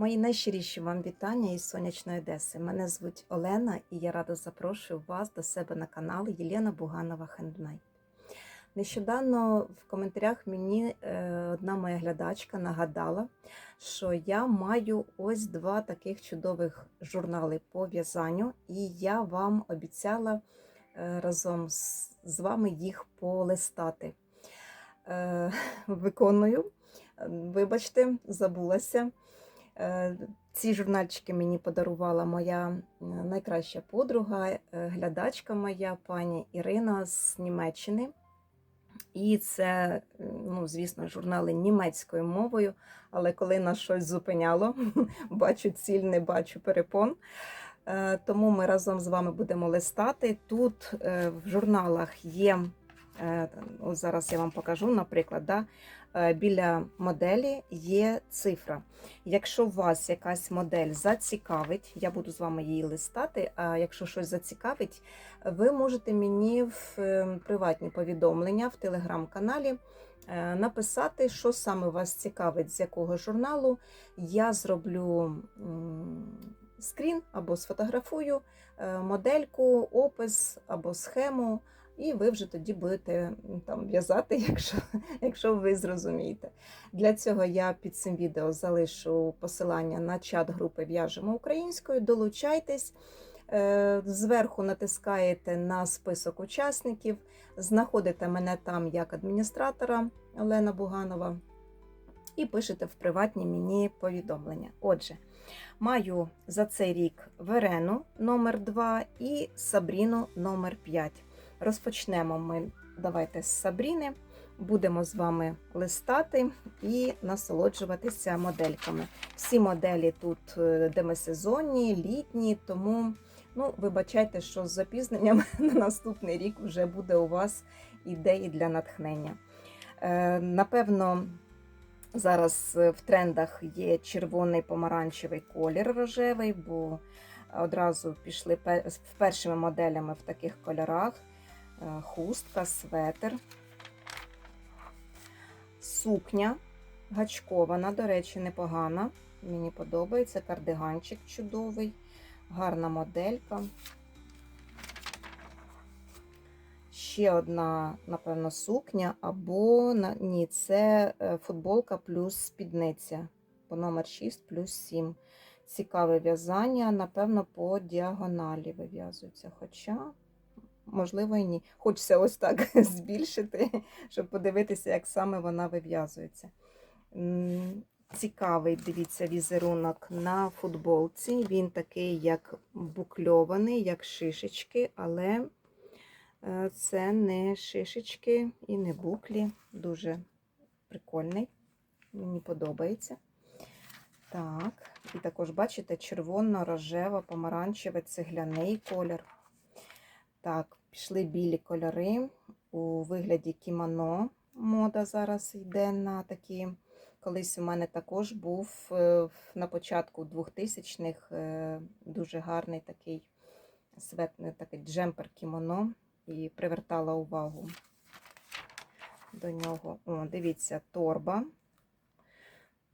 Мої найщиріші вам вітання із сонячної Одеси. Мене звуть Олена і я рада запрошую вас до себе на канал Єлена Буганова Хендмейд. Нещодавно в коментарях мені е, одна моя глядачка нагадала, що я маю ось два таких чудових журнали по в'язанню, і я вам обіцяла е, разом з, вами їх полистати. Е, виконую. Вибачте, забулася. Е, Ці журнальчики мені подарувала моя е, найкраща подруга, е, глядачка моя, пані Ірина з Німеччини. І це, ну, звісно, журнали німецькою мовою, але коли нас щось зупиняло, бачу ціль, не бачу перепон. Тому ми разом з вами будемо листати. Тут в журналах є, зараз я вам покажу, наприклад, да, біля моделі є цифра. Якщо вас якась модель зацікавить, я буду з вами її листати. А якщо щось зацікавить, ви можете мені в е, приватні повідомлення в телеграм-каналі е, написати, що саме вас цікавить, з якого журналу. Я зроблю скрін або сфотографую е, модельку, опис або схему. І ви вже тоді будете там в'язати, якщо, якщо ви зрозумієте. Для цього я під цим відео залишу посилання на чат групи В'яжемо українською. Долучайтесь. Е, Зверху натискаєте на список учасників, знаходите мене там як адміністратора Олена Буганова і пишете в приватні мені повідомлення. Отже, маю за цей рік Верену номер 2 і Сабріну номер 5. Розпочнемо ми давайте з Сабріни. Будемо з вами листати і насолоджуватися модельками. Всі моделі тут е, демисезонні, літні, тому ну, вибачайте, що з запізненням на наступний рік вже буде у вас ідеї для натхнення. Е, Напевно, зараз е, в трендах є червоний помаранчевий колір рожевий, бо одразу пішли першими моделями в таких кольорах. Е, Хустка, светр, сукня гачкована, до речі, непогана. Мені подобається. Кардиганчик чудовий, гарна моделька. Ще одна, напевно, сукня, або ні, це е, футболка плюс спідниця. По номер 6 плюс 7. Цікаве в'язання, напевно, по діагоналі вив'язується. Хоча, можливо, і ні. Хочеться ось так збільшити, щоб подивитися, як саме вона вив'язується. Цікавий, дивіться, візерунок на футболці. Він такий, як букльований, як шишечки, але е, це не шишечки і не буклі. Дуже прикольний. Мені подобається. Так, і також, бачите, червоно-рожево, помаранчевий цегляний колір. Так, пішли білі кольори у вигляді кімоно. Мода зараз йде на такі. Колись у мене також був е, на початку 2000-х е, дуже гарний такий светний такий джемпер кімоно і привертала увагу до нього. О, дивіться, торба.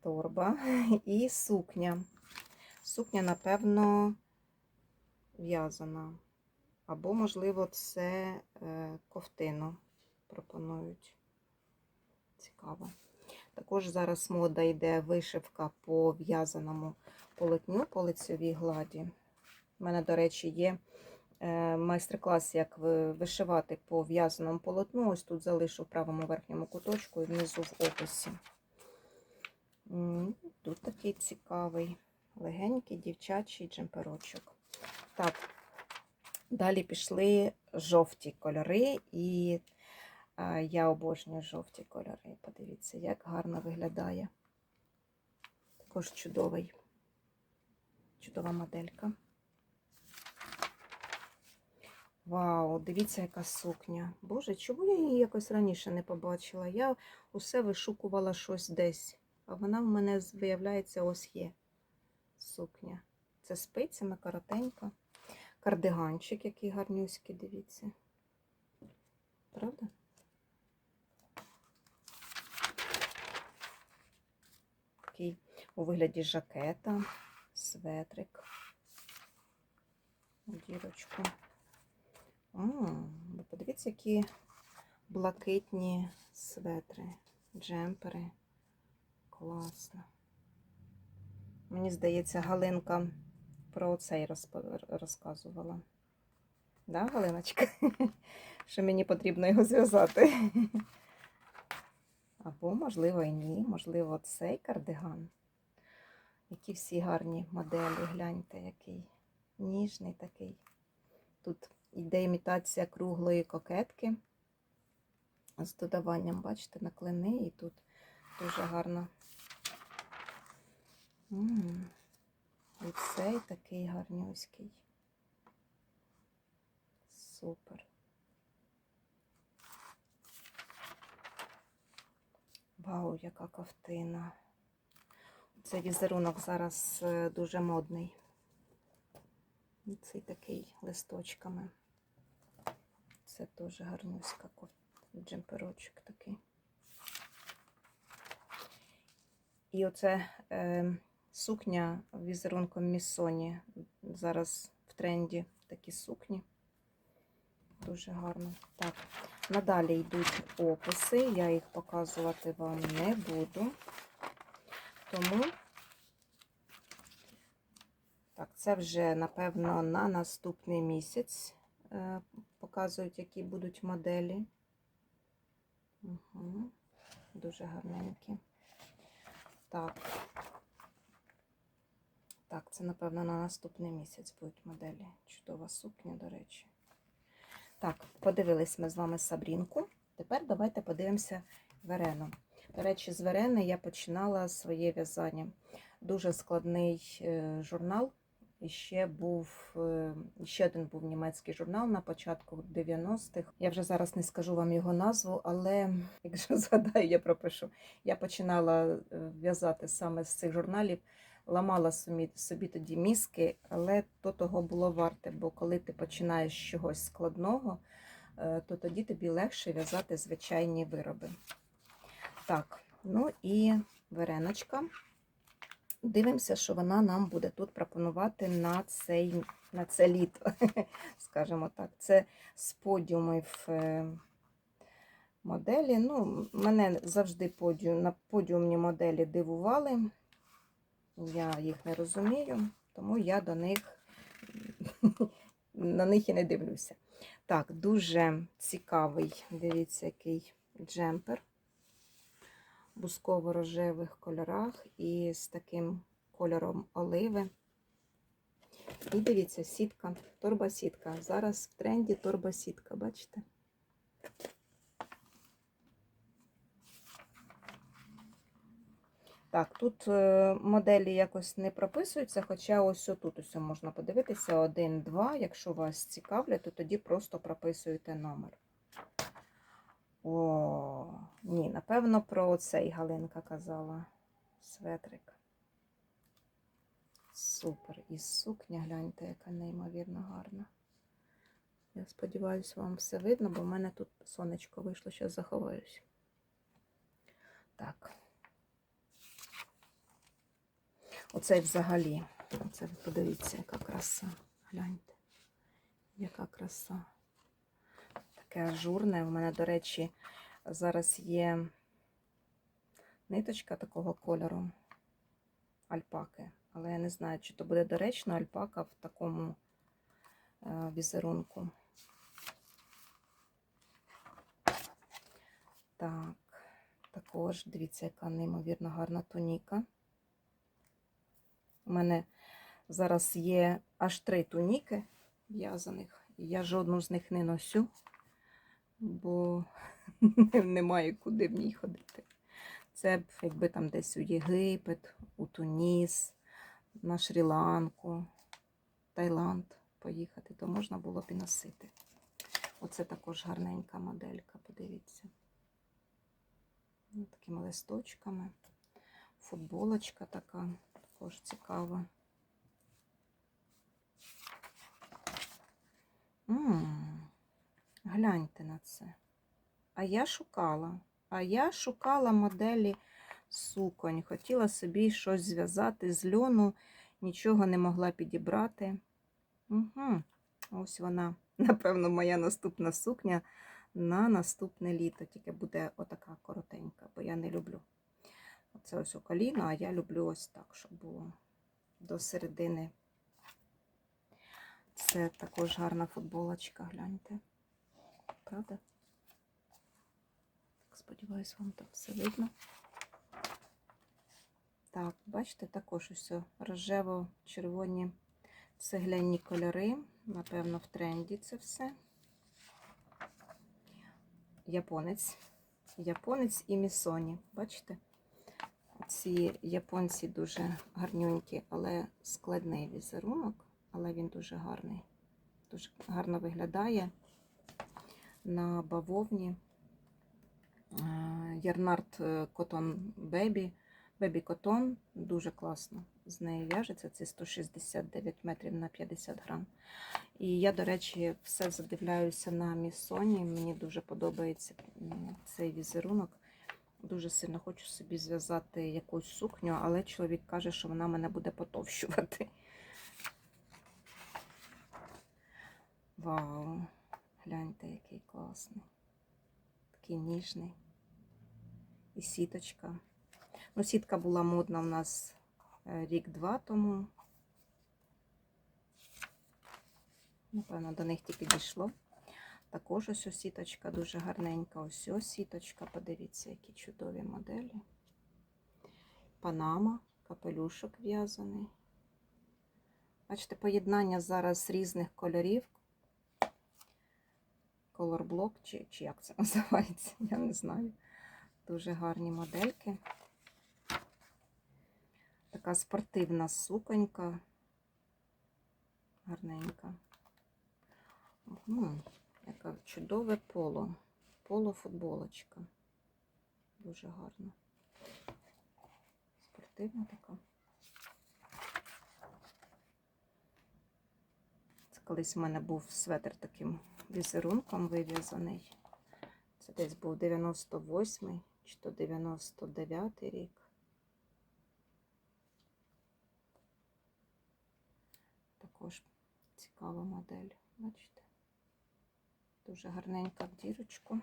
Торба і сукня. Сукня, напевно, в'язана. Або, можливо, це е, ковтину пропонують. Цікаво. Також зараз мода йде вишивка по в'язаному полотню по лицевій гладі. У мене, до речі, є е, майстер-клас, як вишивати по в'язаному полотну. Ось тут залишу в правому верхньому куточку і внизу в описі. Тут такий цікавий, легенький дівчачий джемперочок. Так, далі пішли жовті кольори, і я обожнюю жовті кольори. Подивіться, як гарно виглядає. Також чудовий, чудова моделька. Вау, дивіться, яка сукня. Боже, чому я її якось раніше не побачила? Я усе вишукувала щось десь, а вона в мене, виявляється, ось є сукня. Це спицями, коротенька. Кардиганчик, який гарнюський, дивіться. Правда? такий у вигляді жакета, светрик, дірочку. Ви Подивіться, які блакитні светри, джемпери. Класно. Мені здається, Галинка про цей розпо- розказувала. Да, Галиночка? Що мені потрібно його зв'язати. Або, можливо, і ні. Можливо, цей кардиган. Які всі гарні моделі. Гляньте, який ніжний такий. Тут йде імітація круглої кокетки з додаванням, бачите, на клини, і тут дуже гарно. М, І цей такий гарнюський. Супер. Вау, яка ковтина. Цей візерунок зараз е, дуже модний. І Цей такий листочками. Це теж гарнюська джемперочок такий. І оце е, сукня візерунком Міссоні. Зараз в тренді такі сукні. Дуже гарно. Так, надалі йдуть описи. Я їх показувати вам не буду. Тому, так, це вже, напевно, на наступний місяць е, показують, які будуть моделі. Угу. Дуже гарненькі. Так. Так, це, напевно, на наступний місяць будуть моделі. Чудова сукня, до речі. Так, подивились ми з вами Сабрінку. Тепер давайте подивимося Верену. До речі, з Верени я починала своє в'язання. Дуже складний е, журнал. І ще був е, ще один був німецький журнал на початку 90-х. Я вже зараз не скажу вам його назву, але якщо згадаю, я пропишу. Я починала е, в'язати саме з цих журналів, ламала собі, собі тоді мізки, але то того було варте, бо коли ти починаєш з чогось складного, е, то тоді тобі легше в'язати звичайні вироби. Так, ну і вареночка. Дивимося, що вона нам буде тут пропонувати на, цей, на це літо, скажімо так. Це з подіумів е, моделі. Ну, мене завжди подіум, на подіумні моделі дивували. Я їх не розумію, тому я до них на них і не дивлюся. Так, дуже цікавий, дивіться, який джемпер в бусково-рожевих кольорах і з таким кольором оливи. І дивіться, сітка, торба-сітка. Зараз в тренді торба-сітка, бачите? Так, тут е, моделі якось не прописуються, хоча ось отут ось можна подивитися: 1, 2. Якщо вас цікавлять, то тоді просто прописуєте номер. О, ні, напевно, про цей Галинка казала. Светрик. Супер. І сукня, гляньте, яка неймовірно гарна. Я сподіваюся, вам все видно, бо в мене тут сонечко вийшло, зараз заховаюсь. Так. Оце взагалі. Оце подивіться, яка краса. Гляньте. Яка краса. Таке ажурне. У мене, до речі, зараз є ниточка такого кольору альпаки. Але я не знаю, чи то буде доречно альпака в такому е, візерунку. Так, також дивіться, яка неймовірно гарна туніка. У мене зараз є аж три туніки в'язаних, я жодну з них не носю, бо немає куди в ній ходити. Це б, якби там десь у Єгипет, у Туніс, на Шрі-Ланку, Таїланд поїхати, то можна було б і носити. Оце також гарненька моделька, подивіться. Такими листочками. Футболочка така, також цікава. М, Гляньте на це. А я шукала. А я шукала моделі суконь. Хотіла собі щось зв'язати з льону, нічого не могла підібрати. Угу. Ось вона, напевно, моя наступна сукня на наступне літо. Тільки буде отака коротенька, бо я не люблю. Це ось у коліно, а я люблю ось так, щоб було до середини. Це також гарна футболочка, гляньте. Правда? Так, сподіваюсь, вам так все видно. Так, бачите, також усе рожево-червоні цегляні кольори. Напевно, в тренді це все. Японець. Японець і місоні. Бачите? Ці японці дуже гарнюнькі, але складний візерунок, але він дуже гарний. Дуже гарно виглядає на бавовні. Ярнард Котон Бебі. Бебі Котон дуже класно з нею в'яжеться. Це 169 метрів на 50 грам. І я, до речі, все задивляюся на місоні. Мені дуже подобається цей візерунок. Дуже сильно хочу собі зв'язати якусь сукню, але чоловік каже, що вона мене буде потовщувати. Вау! Гляньте, який класний. Такий ніжний. І сіточка. Ну, сітка була модна в нас е, рік-два тому. Напевно, до них тільки дійшло. Також ось сіточка дуже гарненька. Ось ось сіточка. Подивіться, які чудові моделі. Панама, капелюшок в'язаний. Бачите, поєднання зараз різних кольорів. Колорблок, чи, чи як це називається, я не знаю. Дуже гарні модельки. Така спортивна суконька. Гарненька. Ну, яка чудове поло. Поло-футболочка. Дуже гарна. Спортивна така. Це колись в мене був светр таким візерунком вив'язаний. Це десь був 98-й чи то 99-й рік. Також цікава модель, бачите? Дуже гарненька в дірочку.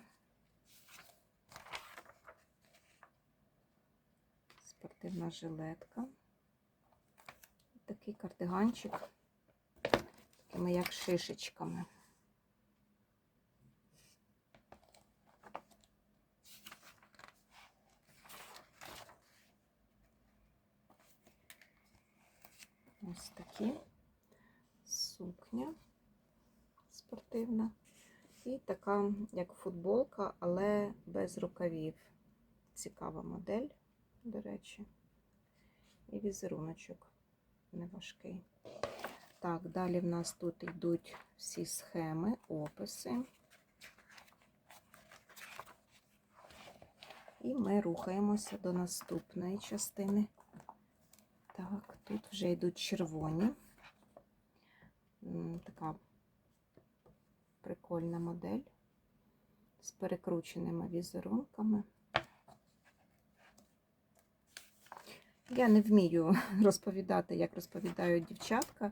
Спортивна жилетка. Такий кардиганчик, такими як шишечками. Ось такі сукня спортивна. І така, як футболка, але без рукавів. Цікава модель, до речі. І візеруночок неважкий. Так, далі в нас тут йдуть всі схеми, описи. І ми рухаємося до наступної частини. Так, тут вже йдуть червоні. Така прикольна модель з перекрученими візерунками. Я не вмію розповідати, як розповідають дівчатка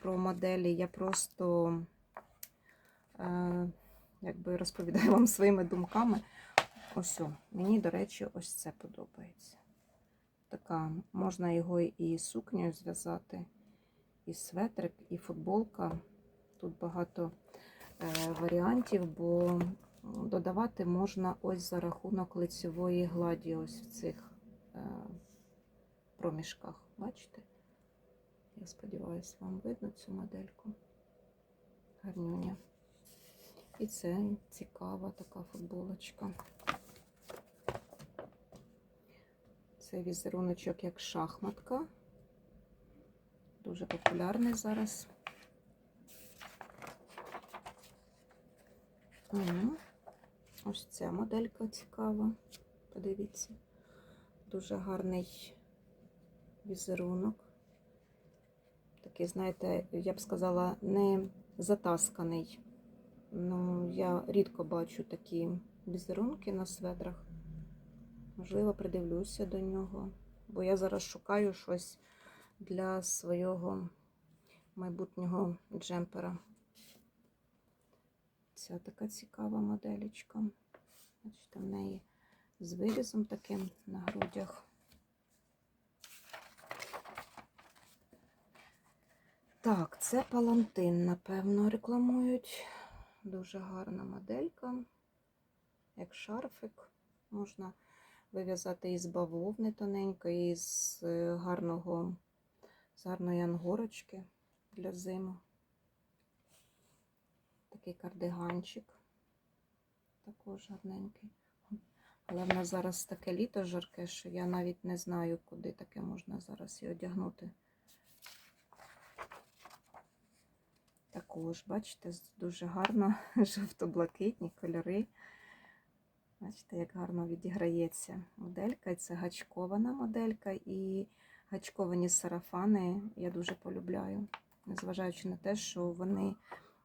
про моделі. Я просто е, якби розповідаю вам своїми думками. Ось, мені, до речі, ось це подобається. Така, можна його і сукнею зв'язати, і светрик, і футболка. Тут багато варіантів, бо додавати можна ось за рахунок лицевої гладі, ось в цих е, проміжках. Бачите? Я сподіваюся, вам видно цю модельку. Гарнюня. І це цікава така футболочка. Це візеруночок як шахматка. Дуже популярний зараз. Угу. Ось ця моделька цікава. Подивіться. Дуже гарний візерунок. Такий, знаєте, я б сказала, не затасканий. Ну, я рідко бачу такі візерунки на сведрах. Можливо, придивлюся до нього, бо я зараз шукаю щось для свого майбутнього джемпера. Ця така цікава моделечка. Бачите, в неї з вирізом таким на грудях. Так, це палантин, напевно, рекламують. Дуже гарна моделька. Як шарфик. Можна вив'язати із бавовни тоненької, із е, гарного, з гарної ангорочки для зиму. Такий кардиганчик. Також гарненький. Але в нас зараз таке літо жарке, що я навіть не знаю, куди таке можна зараз і одягнути. Також, бачите, дуже гарно жовто-блакитні кольори. Бачите, як гарно відіграється моделька. І Це гачкована моделька і гачковані сарафани я дуже полюбляю. Незважаючи на те, що вони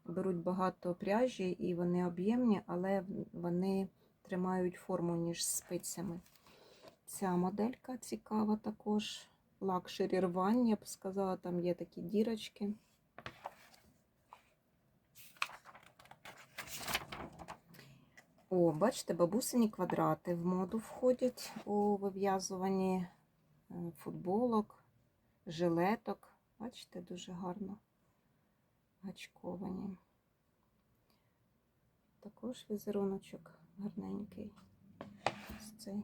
беруть багато пряжі і вони об'ємні, але вони тримають форму ніж спицями. Ця моделька цікава також. Лакшері рвань, я б сказала, там є такі дірочки. О, бачите, бабусині квадрати в моду входять у вив'язуванні е, футболок, жилеток. Бачите, дуже гарно гачковані. Також візеруночок гарненький. Ось цей.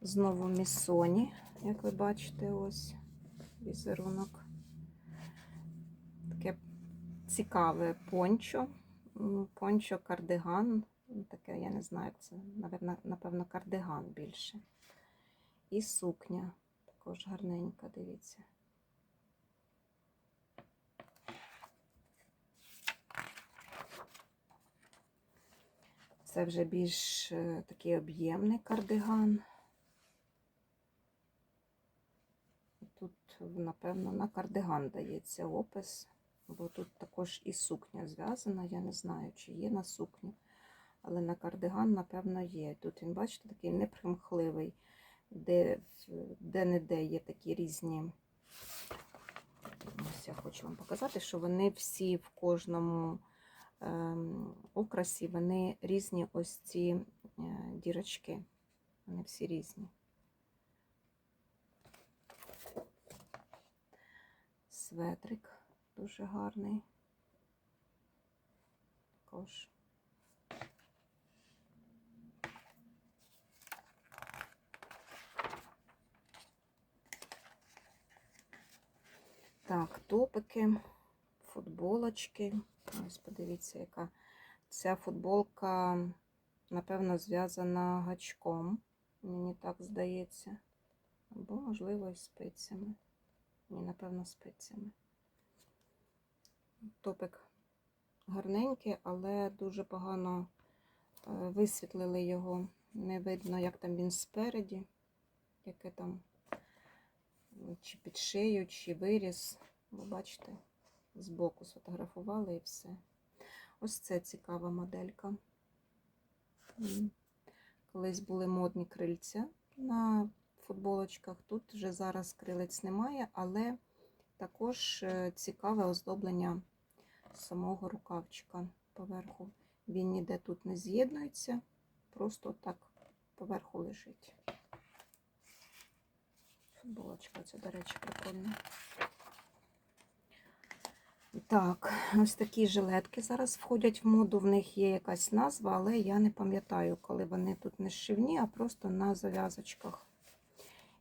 Знову місоні, як ви бачите, ось візерунок. Таке цікаве пончо. Пончо кардиган. Ну, Таке, я не знаю, це, напевно, кардиган більше. І сукня також гарненька, дивіться. Це вже більш е, такий об'ємний кардиган. Тут, напевно, на кардиган дається опис, бо тут також і сукня зв'язана. Я не знаю, чи є на сукню, але на кардиган, напевно, є. Тут він, бачите, такий непримхливий, де, де не де є такі різні. Ось я хочу вам показати, що вони всі в кожному ем, окрасі, вони різні ось ці е, дірочки. Вони всі різні. Светрик дуже гарний. Також. Так, топики, футболочки. Ось подивіться, яка ця футболка, напевно, зв'язана гачком. Мені так здається. Або, можливо, і спицями. Ні, напевно, спицями. Топик гарненький, але дуже погано е, висвітлили його. Не видно, як там він спереді, яке там чи під шию, чи виріс. Ви бачите, збоку сфотографували і все. Ось це цікава моделька. Колись були модні крильця на футболочках. Тут вже зараз крилець немає, але також е, цікаве оздоблення самого рукавчика поверху. Він ніде тут не з'єднується, просто так поверху лежить. Футболочка, це, до речі, прикольно. Так, ось такі жилетки зараз входять в моду. В них є якась назва, але я не пам'ятаю, коли вони тут не зшивні, а просто на зав'язочках.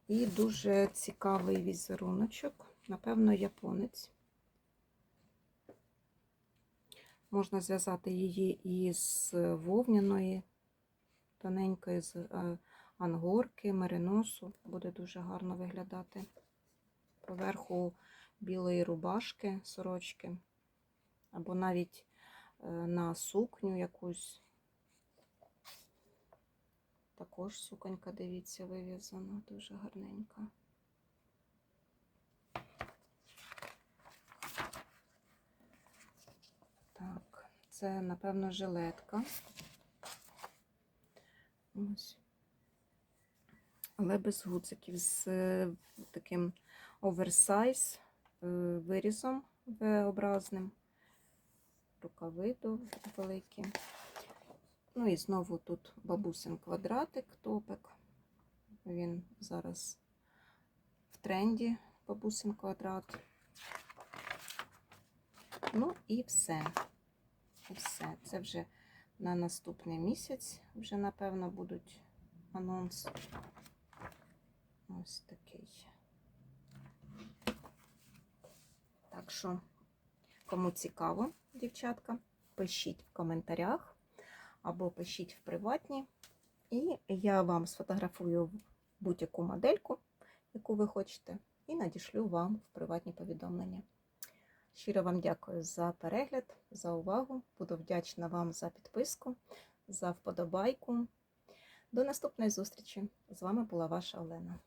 І дуже цікавий візеруночок. Напевно, японець. Можна зв'язати її із вовняної, тоненької з е, ангорки, мериносу. Буде дуже гарно виглядати. Поверху білої рубашки, сорочки, або навіть е, на сукню якусь. Також суконька, дивіться, вив'язана, дуже гарненька. Так, Це, напевно, жилетка. Ось. Але без гудзиків з е, таким оверсайз е, вирізом V-образним. Рукави великі. Ну і знову тут бабусин квадратик, топик. Він зараз в тренді бабусин квадрат. Ну і все. І все. Це вже на наступний місяць, вже, напевно, будуть анонс. Ось такий. Так що, кому цікаво, дівчатка, пишіть в коментарях або пишіть в приватні. І я вам сфотографую будь-яку модельку, яку ви хочете, і надішлю вам в приватні повідомлення. Щиро вам дякую за перегляд, за увагу. Буду вдячна вам за підписку, за вподобайку. До наступної зустрічі! З вами була ваша Олена.